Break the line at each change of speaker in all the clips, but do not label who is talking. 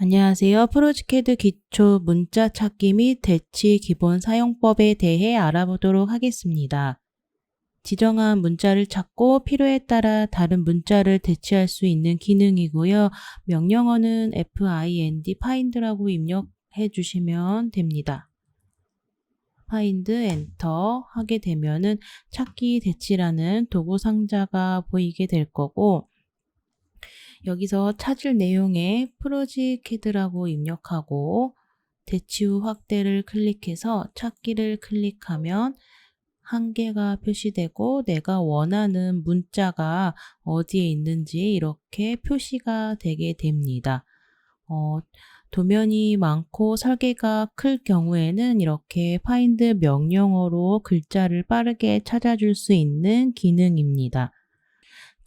안녕하세요. 프로지캐드 기초 문자 찾기 및 대치 기본 사용법에 대해 알아보도록 하겠습니다. 지정한 문자를 찾고 필요에 따라 다른 문자를 대치할 수 있는 기능이고요. 명령어는 find, find라고 입력해 주시면 됩니다. find, enter 하게 되면은 찾기 대치라는 도구 상자가 보이게 될 거고 여기서 찾을 내용에 프로지캐드라고 입력하고 대치 후 확대를 클릭해서 찾기를 클릭하면 한 개가 표시되고 내가 원하는 문자가 어디에 있는지 이렇게 표시가 되게 됩니다. 어, 도면이 많고 설계가 클 경우에는 이렇게 find 명령어로 글자를 빠르게 찾아줄 수 있는 기능입니다.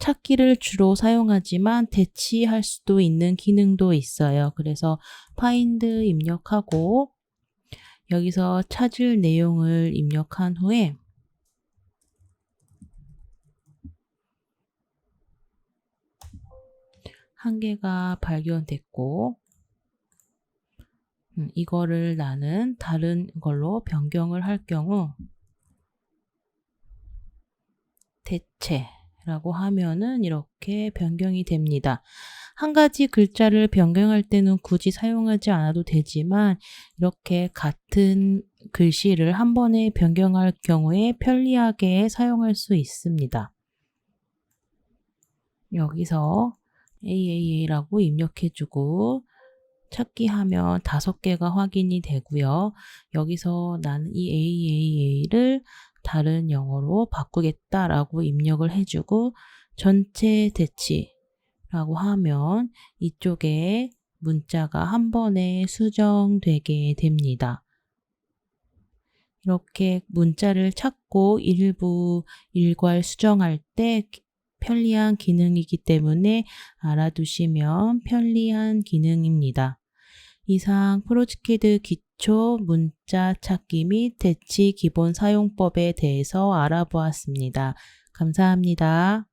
찾기를 주로 사용하지만 대치할 수도 있는 기능도 있어요. 그래서 find 입력하고 여기서 찾을 내용을 입력한 후에 한 개가 발견됐고 음, 이거를 나는 다른 걸로 변경을 할 경우 대체 라고 하면은 이렇게 변경이 됩니다. 한 가지 글자를 변경할 때는 굳이 사용하지 않아도 되지만 이렇게 같은 글씨를 한 번에 변경할 경우에 편리하게 사용할 수 있습니다. 여기서 AAA라고 입력해주고 찾기 하면 다섯 개가 확인이 되고요. 여기서 나는 이 AAA를 다른 영어로 바꾸겠다라고 입력을 해주고 전체 대치라고 하면 이쪽에 문자가 한 번에 수정되게 됩니다. 이렇게 문자를 찾고 일부 일괄 수정할 때 편리한 기능이기 때문에 알아두시면 편리한 기능입니다. 이상 프로지키드 기초 문자 찾기 및 대치 기본 사용법에 대해서 알아보았습니다. 감사합니다.